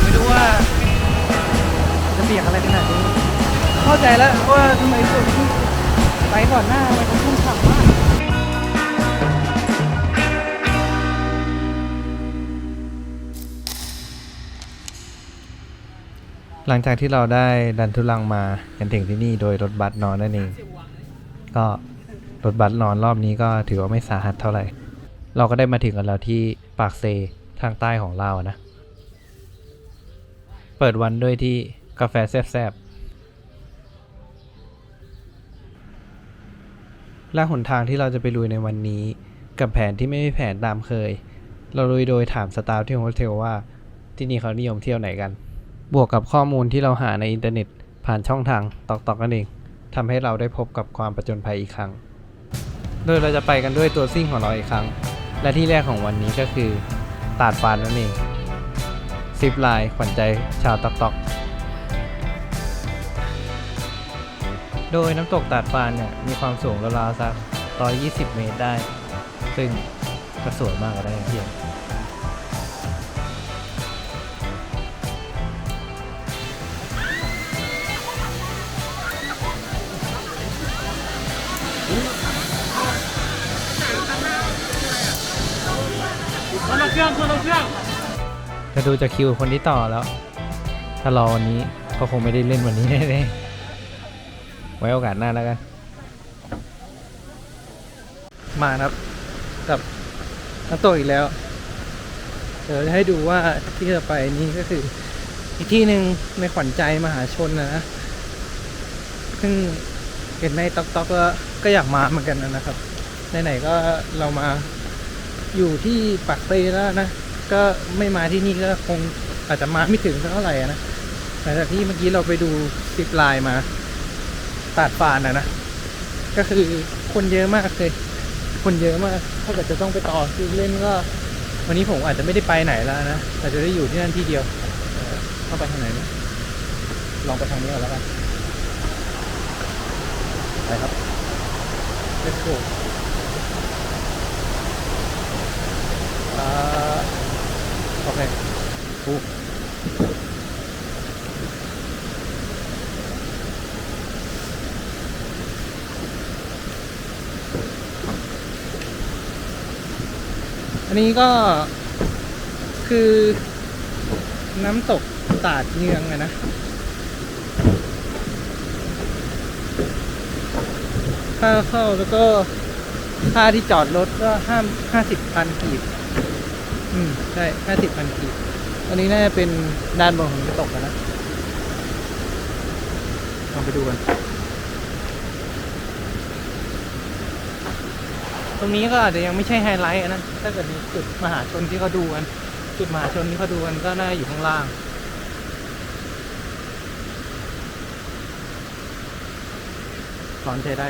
ไม่รู้ว่าจะเปียกอะไรขนาดนี้ เข้าใจแล้วว่าทำไมส่วนที่ไปก่อนหน้ามันชุ่มฉ่ำมากหลังจากที่เราได้ดันทุลังมากันถึงที่นี่โดยรถบัสนอนนั่นเอง ก็รถบัสนอนรอบนี้ก็ถือว่าไม่สาหัสเท่าไหร่ เราก็ได้มาถึงกันแล้วที่ ปากเซทางใต้ของเราวนะ เปิดวันด้วยที่กาแฟแซ่บๆและหนทางที่เราจะไปลุยในวันนี้ กับแผนที่ไม่มีแผนตามเคย เราลุยโดยถามสตาฟที่โฮเทลว่าที่นี่เขานิยมเที่ยวไหนกัน บวกกับข้อมูลที่เราหาในอินเทอร์เน็ตผ่านช่องทางตอกตอกนั่นเองทำให้เราได้พบกับความประจนภัยอีกครั้ง โดยเราจะไปกันด้วยตัวซิ่งของเราอีกครั้ง และที่แรกของวันนี้ก็คือตาดฟานนั่นเองซิปไลน์ขวัญใจชาวตอกตอกโดยน้ำตกตาดฟานเนี่ยมีความสูงราวๆสัก 120 เมตรได้ ซึ่งก็สวยมากก็ได้เพียง รื่องคนละเครื่องจะดูจากคิวคนที่ต่อแล้ว ถ้ารอวันนี้ก็คงไม่ได้เล่นวันนี้แน่ๆไว้โอกาสหน้าแล้วกัน มาครับกับน้ำตกอีกแล้ว เดี๋ยวจะให้ดูว่าที่จะไปนี่ก็คือ อีกที่หนึ่งในขวัญใจมหาชนนะซึ่งเห็นในต๊อกต๊อกก็ก็อยากมาเหมือนกันนะครับไหนๆก็เรามา อยู่ที่ปากเซแล้วนะ ก็ไม่มาที่นี่ก็คงอาจจะมาไม่ถึงเท่าไหร่นะหลังจากที่เมื่อกี้เราไปดูซิปไลน์มาตาดฟานอะนะ ก็คือคนเยอะมากเลย คนเยอะมากถ้าเกิดจะต้องไปต่อคิวเล่นก็ วันนี้ผมอาจจะไม่ได้ไปไหนแล้วนะอาจจะได้อยู่ที่นั่นที่เดียวเอ่อเข้าไปทางไหนนะลองไปทางนี้ก่อนแล้วกันไปครับ let's go อ่าโอเคปุ๊บอันนี้ก็คือน้ำตกตาดเนืองอะนะค่าเข้าแล้วก็ ค่าที่จอดรถก็ห้ามห้าสิบพันกีบ อืม ใช่ห้าสิบพันกีบอันนี้น่าจะเป็นด้านบนของน้ำตกนะลองไปดูกัน ตรงนี้ก็อาจจะยังไม่ใช่ไฮไลท์อะนะ ถ้าเกิดมีจุดมหาชนที่เขาดูกัน จุดมหาชนที่เขาดูกันก็น่าอยู่ข้างล่างสอนใช้ได้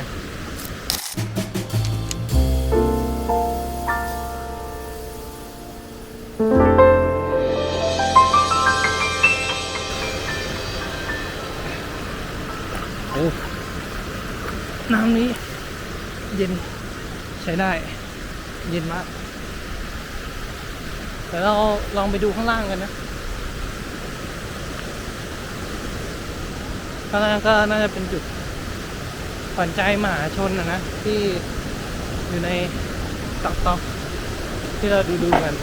น้ำนี้ เย็นใช้ได้ เย็นมากแต่เราลองไปดูข้างล่างกันนะข้างล่างก็น่าจะเป็นจุดขวัญใจมหาชนนะนะที่อยู่ในตอกตอกที่เราดูดูๆกัน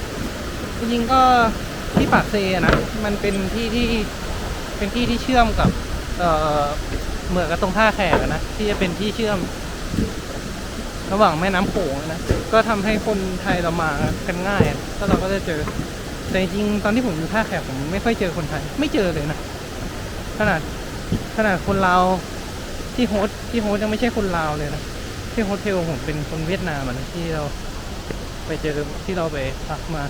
จริงๆก็ที่ปากเซนะ มันเป็นที่ที่เป็นที่ที่เชื่อมกับ เหมือนกับตรงท่าแขกนะที่จะเป็นที่เชื่อม ระหว่างแม่น้ำโขงนะก็ทำให้คนไทยเรามากันง่ายก็เราก็จะเจอแต่จริงๆตอนที่ผมอยู่ท่าแขกผมไม่ค่อยเจอคนไทย ไม่เจอเลยนะขนาดขนาดคนลาวที่โฮสที่โฮสยังไม่ใช่คนลาวเลยนะที่โฮสเทลผมเป็นคนเวียดนามนะที่เราไปเจอที่เราไปพักมา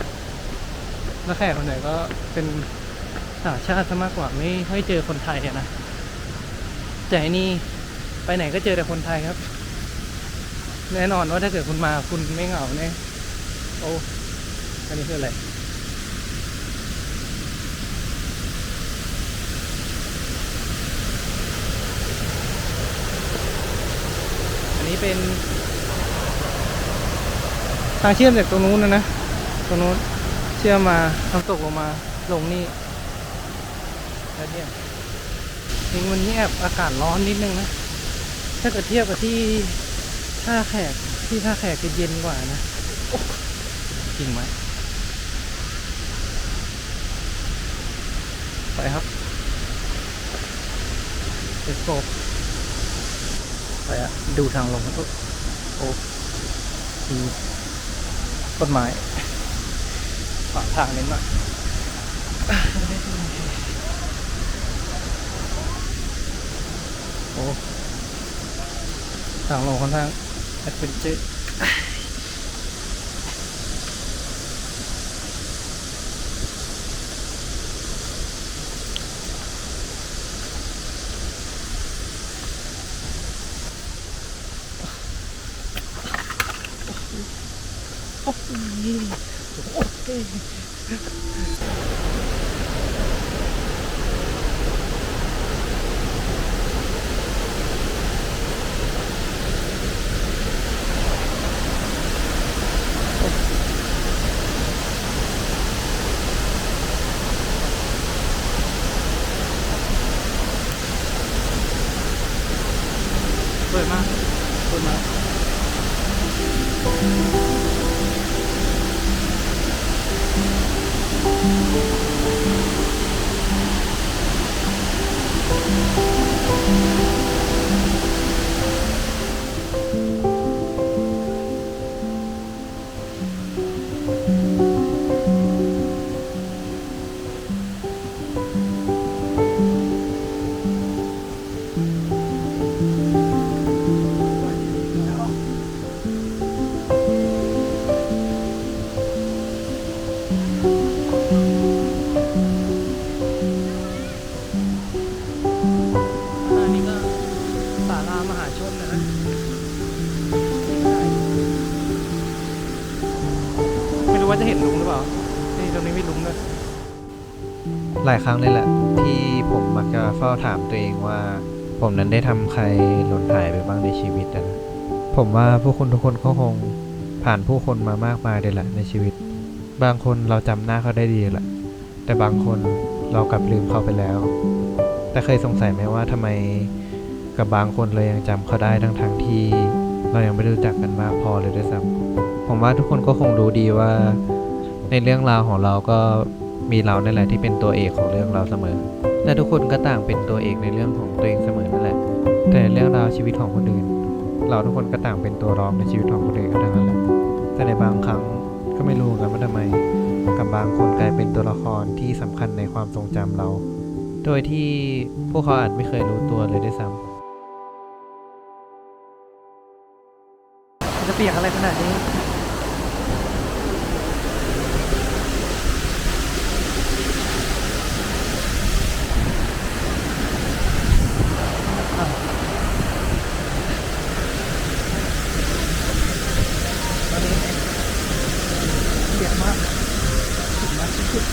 แล้วแขกคนไหนก็เป็นต่างชาติซะมากกว่าไม่ค่อยเจอคนไทยนะ แต่นี่ไปไหนก็เจอแต่คนไทยครับ แน่นอนว่าถ้าเกิดคุณมาคุณไม่เหงาแน่โอ้อันนี้คืออะไรอันนี้เป็น ทางเชื่อมจากตรงนู้นนะนะตรงนู้นเชื่อมมาน้ำตกลงมาลงนี่แล้วเนี่ย จริงวันนี้แอบอากาศร้อนนิดนึงนะ ถ้าเกิดเทียบกับที่ท่าแขกที่ท่าแขกจะเย็นกว่านะโอ้จริงไหมไปครับ Let's go ไปอะดูทางลงครับโอ้มีต้นไม้ขวางทางนิดหน่อย โอ้ทางลงค่อนข้างแอดเวนเจอร์โอ้ยโอ้ย ว่าจะเห็นลุงหรือเปล่านี่ตรงนี้มีลุงด้วยหลายครั้งเลยแหละ ที่ผมมักจะเฝ้าถามตัวเองว่า ผมนั้นได้ทำใครหล่นหายไปบ้างในชีวิตนะผมว่าผู้คนทุกคนก็คงผ่านผู้คนมามากมายเลยแหละในชีวิต บางคนเราจำหน้าเขาได้ดีแหละ แต่บางคนเรากลับลืมเขาไปแล้ว แต่เคยสงสัยไหมว่าทำไมกับบางคนเรายังจำเขาได้ทั้งทงๆที่ เรายังไม่รู้จักกันมากพอเลยด้วยซ้ำ ผมว่าทุกคนก็คงรู้ดีว่า ในเรื่องราวของเราก็มีเรานั่นแหละที่เป็นตัวเอกของเรื่องเราเสมอ และทุกคนก็ต่างเป็นตัวเอกในเรื่องของตัวเองเสมอนั่นแหละ แต่เรื่องราวชีวิตของคนอื่น เราทุกคนก็ต่างเป็นตัวรองในชีวิตของคนอื่นกันทั้งนั้นแหละ แต่ในบางครั้งก็ไม่รู้กันว่าทำไม กับบางคนกลายเป็นตัวละครที่สำคัญในความทรงจำเรา โดยที่พวกเขาอาจไม่เคยรู้ตัวเลยด้วยซ้ำ เปียกอะไรขนาดนี้ ตอนนี้เปียกมากสุดมากสุด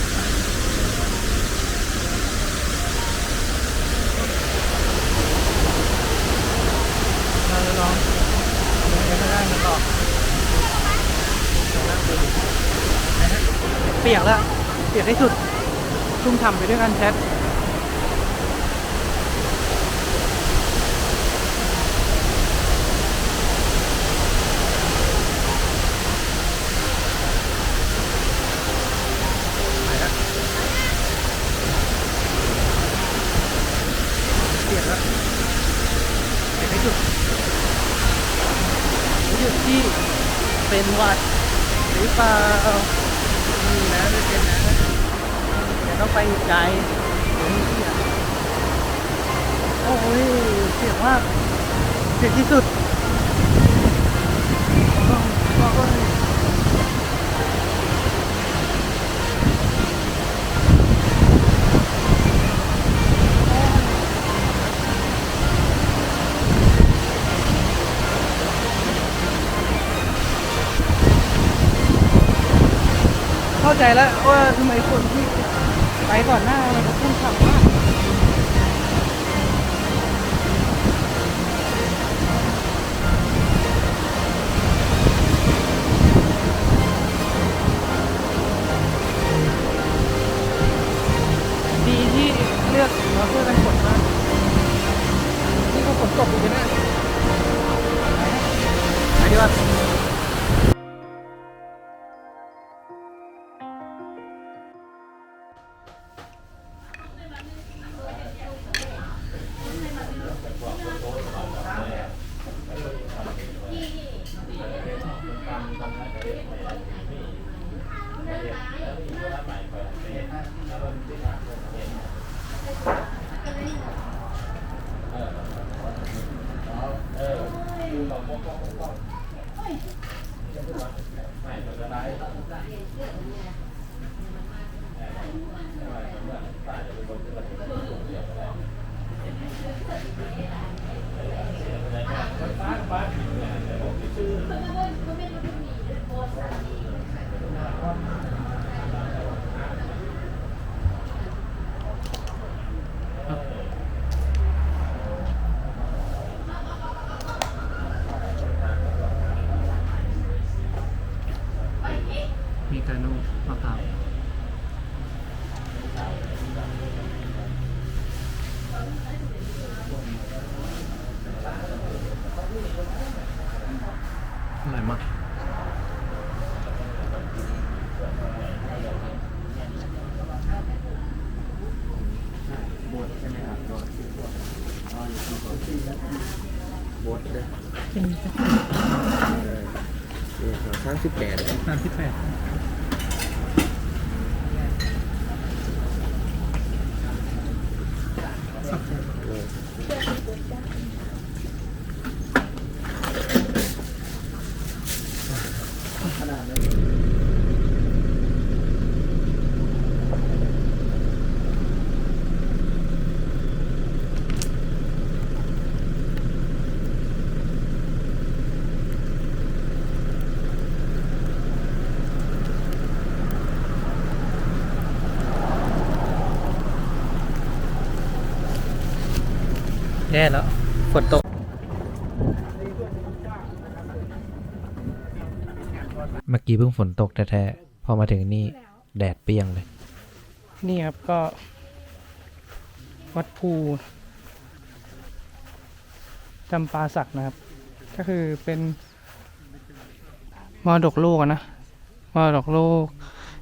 มาแล้วน้องยังไม่ได้มาต่อ เปียกแล้ว เปียกให้สุดชุ่มฉ่ำไปด้วยกันแชทเปียกแล้วเปียกให้สุดรู้สึกที่เป็นวัดหรือเปล่านี่นะไม่เป็นนะ เดี๋ยวต้องไปอีกไกลเดี๋ยเสียโอ้ยเสียงมากเสียงที่สุดเข้าใจแล้วว่าทำไมคนที่ ก่อนหน้าเลยนก็พุ่งขับ อร่อยมากบดเลยสามสิบแปดสามสิบแปด แย่แล้วฝนตก เมื่อกี้เพิ่งฝนตกแท้ๆ พอมาถึงนี่แดดเปรี้ยงเลย นี่ครับก็ วัดภูจำปาสักนะครับ ก็คือเป็นมรดกโลกนะมรดกโลก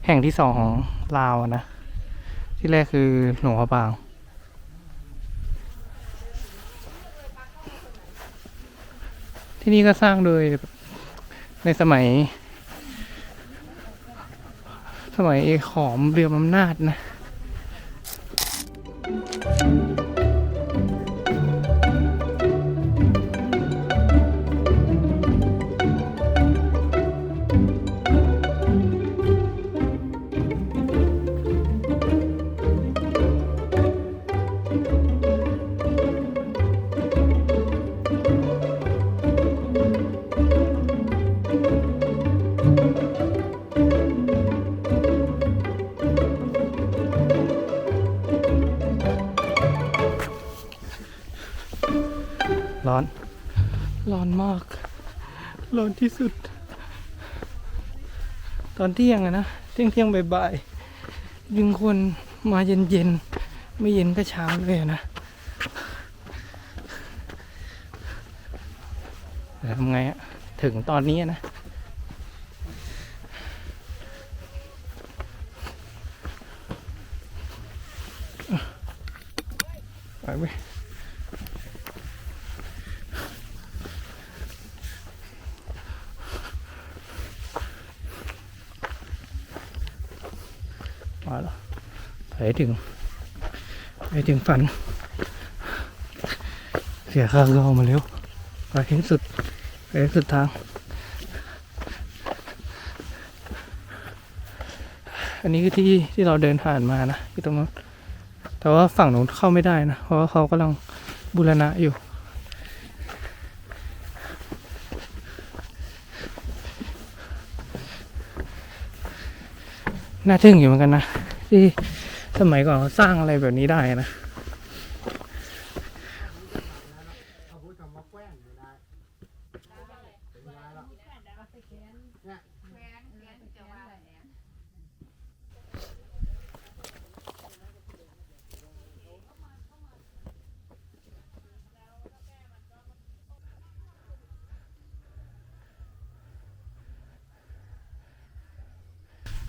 แห่งที่สองของลาวนะ ที่แรกคือหลวงพระบาง ที่นี่ก็สร้างโดยในสมัย สมัยเอกขอมเรืออำนาจนะ ร้อนที่สุด ตอนเที่ยงอะนะเที่ยงเที่ยงบ่ายๆยิงคนมาเย็นเย็นไม่เย็นก็เช้าเลยอะนะทำไงอะถึงตอนนี้นะไปเว้ย มาแล้วไปให้ ถึง ไปถึงฝัน เสียค่าก็มาเร็วไปให้สุดไปสุดทาง อันนี้คือที่ที่เราเดินผ่านมานะที่ตรงนู้นแต่ว่าฝั่งนู้นเข้าไม่ได้นะ เพราะว่าเขากำลังบูรณะอยู่น่าทึ่งอยู่เหมือนกันนะที่ สมัยก่อนสร้างอะไรแบบนี้ได้นะ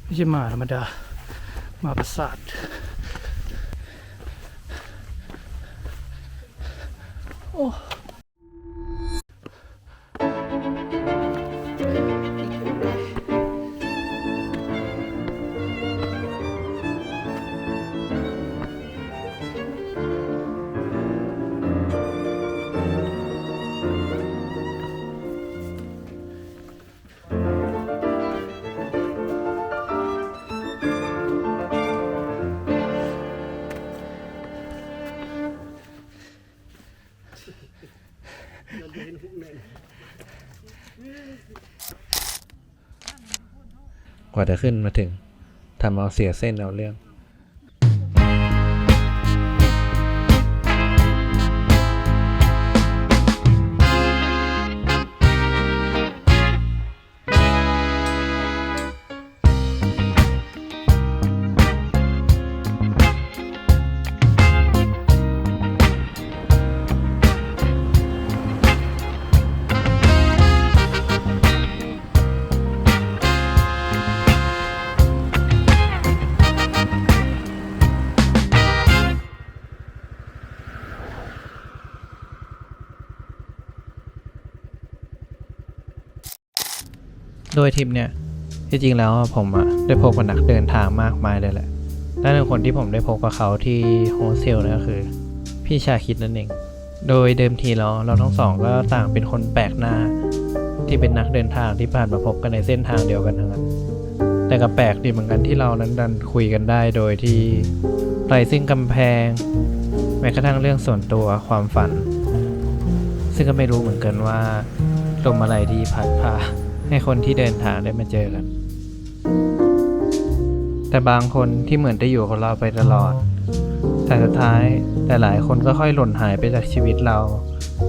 ไม่ใช่มาธรรมดามาประสาท โว่าจะขึ้นมาถึงทำเอาเสียเส้นเอาเรื่อง โดยทริปเนี่ยที่จริงแล้วผมอะได้พบกับนักเดินทางมากมายเลยแหละ และหนึ่งคนที่ผมได้พบกับเขาที่โฮสเทลนี่ยก็คือ พี่ชาคิดนั่นเอง โดยเดิมทีเราเราทั้งสองก็ต่างเป็นคนแปลกหน้า ที่เป็นนักเดินทางที่ผ่านมาพบกันในเส้นทางเดียวกันทั้งนั้นแต่ก็แปลกดีเหมือนกันที่เรานั้นดันคุยกันได้โดยที่ไรซึ่งกำแพง แม้กระทั่งเรื่องส่วนตัวความฝัน ซึ่งก็ไม่รู้เหมือนกันว่าลมอะไรที่พัดพา ให้คนที่เดินทางได้มาเจอกัน แต่บางคนที่เหมือนจะอยู่กับเราไปตลอด แต่สุดท้ายแต่หลายคนก็ค่อยหล่นหายไปจากชีวิตเรา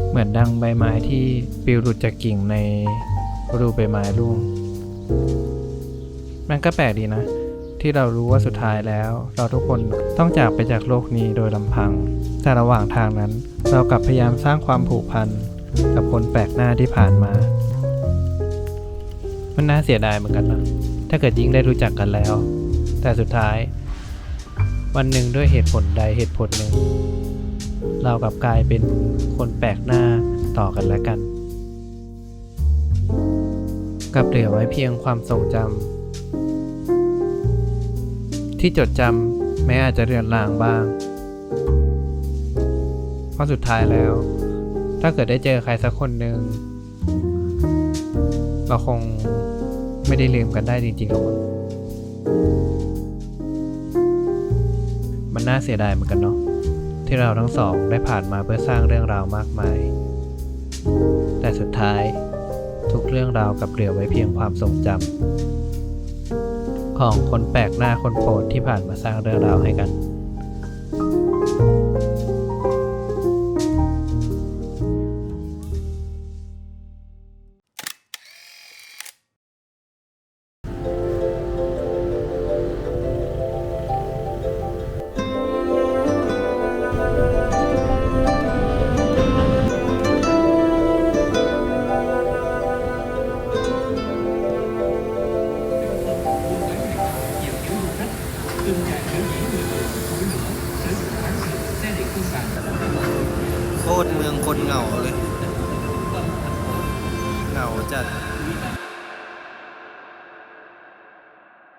เหมือนดังใบไม้ที่ปลิวหลุดจากกิ่งในฤดูใบไม้ร่วง มันก็แปลกดีนะ ที่เรารู้ว่าสุดท้ายแล้ว เราทุกคนต้องจากไปจากโลกนี้โดยลำพัง แต่ระหว่างทางนั้น เรากลับพยายามสร้างความผูกพันกับคนแปลกหน้าที่ผ่านมา มันน่าเสียดายเหมือนกันนะถ้าเกิดยิ่งได้รู้จักกันแล้ว แต่สุดท้าย วันหนึ่งด้วยเหตุผลใดเหตุผลหนึ่ง เรากลับกลายเป็นคนแปลกหน้าต่อกันและกันกลับเหลือไว้เพียงความทรงจำที่จดจำแม้อาจจะเรือนรางบ้าง เพราะสุดท้ายแล้ว ถ้าเกิดได้เจอใครสักคนหนึ่ง เราคงไม่ได้ลืมกันได้จริงๆหรอกมันน่าเสียดายเหมือนกันเนาะที่เราทั้งสองได้ผ่านมาเพื่อสร้างเรื่องราวมากมาย แต่สุดท้ายทุกเรื่องราวกับเหลือไว้เพียงความทรงจำของคนแปลกหน้าคนโปรดที่ผ่านมาสร้างเรื่องราวให้กัน